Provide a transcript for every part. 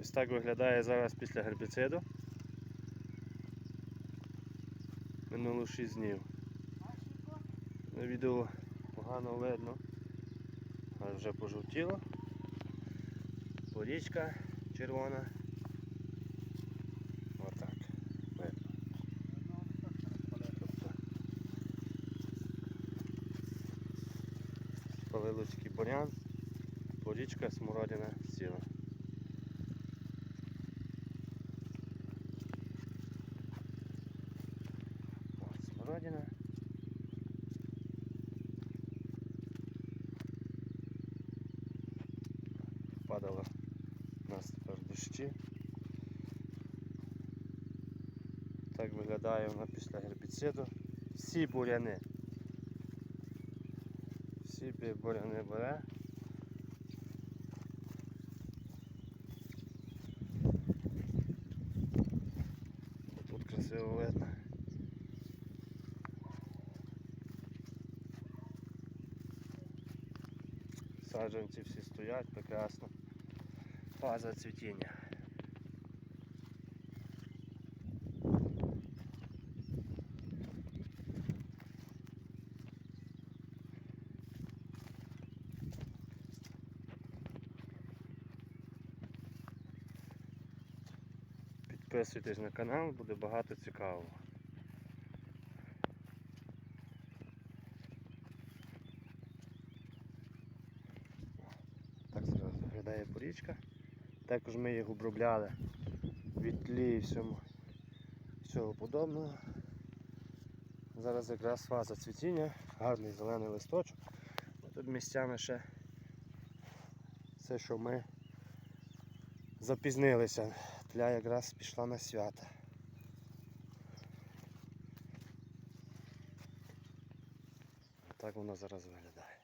Ось так виглядає зараз після гербіциду. Минуло 6 днів. На відео погано видно. А вже пожовтіло. Порічка червона. Отак. Видно. Тобто Павиловський бурян, порічка, смородина ціла. Смородина. Падало у нас тепер дощі. Так виглядає вона після гербіциду. Всі буряни. Всі буряни бере. Тут красиво видно. Саджанці всі стоять прекрасно. Фаза цвітіння. Підписуйтесь на канал, буде багато цікавого. Так зараз порічка. Також ми їх обробляли від тлі і всьому, всього подобного. Зараз якраз фаза цвітіння, гарний зелений листочок. Тут місцями ще все, що ми запізнилися. Тля якраз пішла на свято. Так воно зараз виглядає.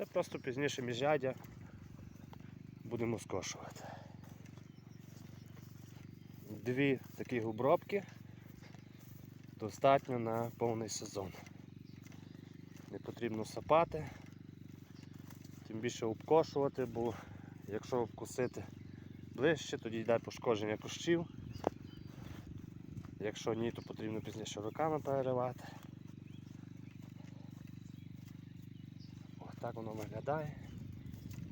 Це просто пізніше міжрядя будемо скошувати. Дві такі обробки достатньо на повний сезон. Не потрібно сапати, тим більше обкошувати, бо якщо обкусити ближче, тоді йде пошкодження кущів. Якщо ні, то потрібно пізніше руками переривати. Так воно виглядає.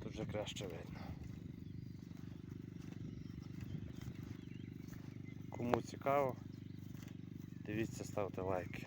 Тут вже краще видно. Кому цікаво, дивіться, ставте лайки.